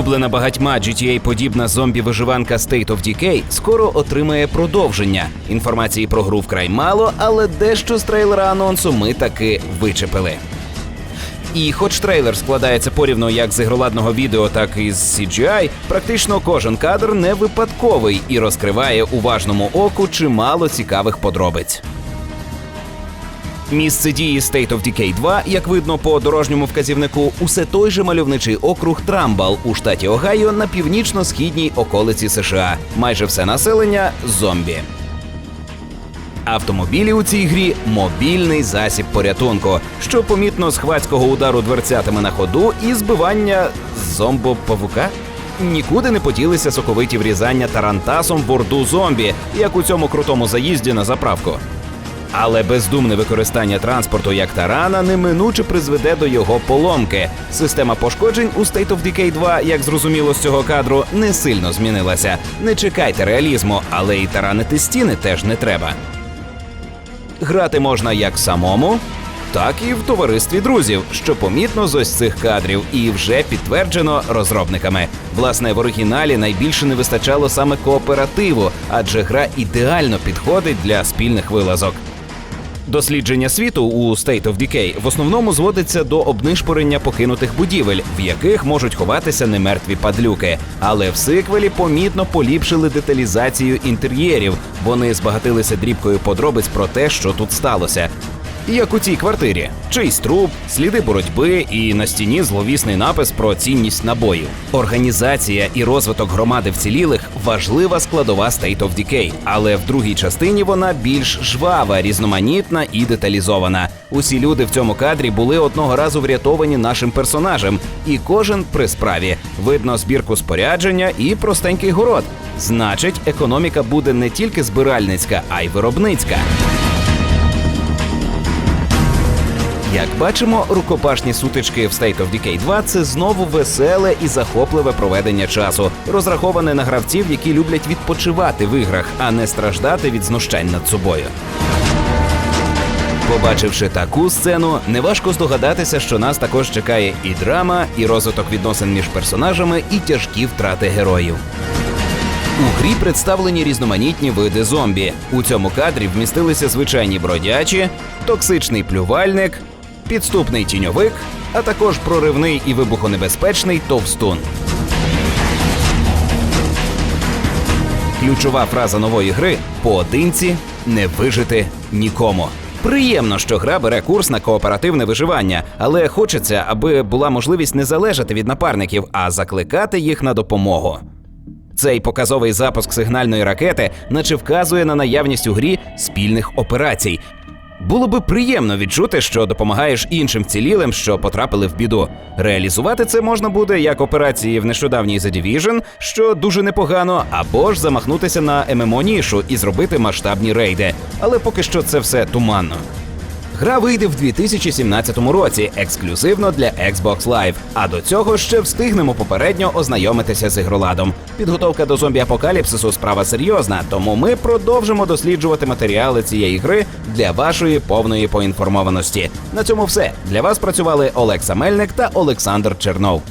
Улюблена багатьма GTA-подібна зомбі-виживанка State of Decay скоро отримає продовження. Інформації про гру вкрай мало, але дещо з трейлера анонсу ми таки вичепили. І хоч трейлер складається порівну як з ігроладного відео, так і з CGI, практично кожен кадр не випадковий і розкриває уважному оку чимало цікавих подробиць. Місце дії State of Decay 2, як видно по дорожньому вказівнику, усе той же мальовничий округ Трамбал у штаті Огайо на північно-східній околиці США. Майже все населення зомбі. Автомобілі у цій грі мобільний засіб порятунку, що помітно з хвацького удару дверцятами на ходу і збивання зомбопавука. Нікуди не поділися соковиті врізання тарантасом в орду зомбі, як у цьому крутому заїзді на заправку. Але бездумне використання транспорту як тарана неминуче призведе до його поломки. Система пошкоджень у State of Decay 2, як зрозуміло з цього кадру, не сильно змінилася. Не чекайте реалізму, але і таранити стіни теж не треба. Грати можна як самому, так і в товаристві друзів, що помітно з ось цих кадрів, і вже підтверджено розробниками. Власне, в оригіналі найбільше не вистачало саме кооперативу, адже гра ідеально підходить для спільних вилазок. Дослідження світу у State of Decay в основному зводиться до обнишпорення покинутих будівель, в яких можуть ховатися немертві падлюки. Але в сиквелі помітно поліпшили деталізацію інтер'єрів. Вони збагатилися дрібкою подробиць про те, що тут сталося. Як у цій квартирі, чийсь труп, сліди боротьби і на стіні зловісний напис про цінність набоїв. Організація і розвиток громади вцілілих важлива складова State of Decay, але в другій частині вона більш жвава, різноманітна і деталізована. Усі люди в цьому кадрі були одного разу врятовані нашим персонажем, і кожен при справі. Видно збірку спорядження і простенький город. Значить, економіка буде не тільки збиральницька, а й виробницька. Як бачимо, рукопашні сутички в State of Decay 2 – це знову веселе і захопливе проведення часу, розраховане на гравців, які люблять відпочивати в іграх, а не страждати від знущань над собою. Побачивши таку сцену, неважко здогадатися, що нас також чекає і драма, і розвиток відносин між персонажами, і тяжкі втрати героїв. У грі представлені різноманітні види зомбі. У цьому кадрі вмістилися звичайні бродячі, токсичний плювальник, підступний тіньовик, а також проривний і вибухонебезпечний товстун. Ключова фраза нової гри поодинці не вижити нікому. Приємно, що гра бере курс на кооперативне виживання, але хочеться, аби була можливість не залежати від напарників, а закликати їх на допомогу. Цей показовий запуск сигнальної ракети наче вказує на наявність у грі спільних операцій. Було би приємно відчути, що допомагаєш іншим вцілілим, що потрапили в біду. Реалізувати це можна буде як операції в нещодавній The Division, що дуже непогано, або ж замахнутися на ММО нішу і зробити масштабні рейди. Але поки що це все туманно. Гра вийде в 2017 році ексклюзивно для Xbox Live, а до цього ще встигнемо попередньо ознайомитися з ігроладом. Підготовка до зомбі-апокаліпсису справа серйозна, тому ми продовжимо досліджувати матеріали цієї гри для вашої повної поінформованості. На цьому все для вас працювали Олекса Мельник та Олександр Чернов.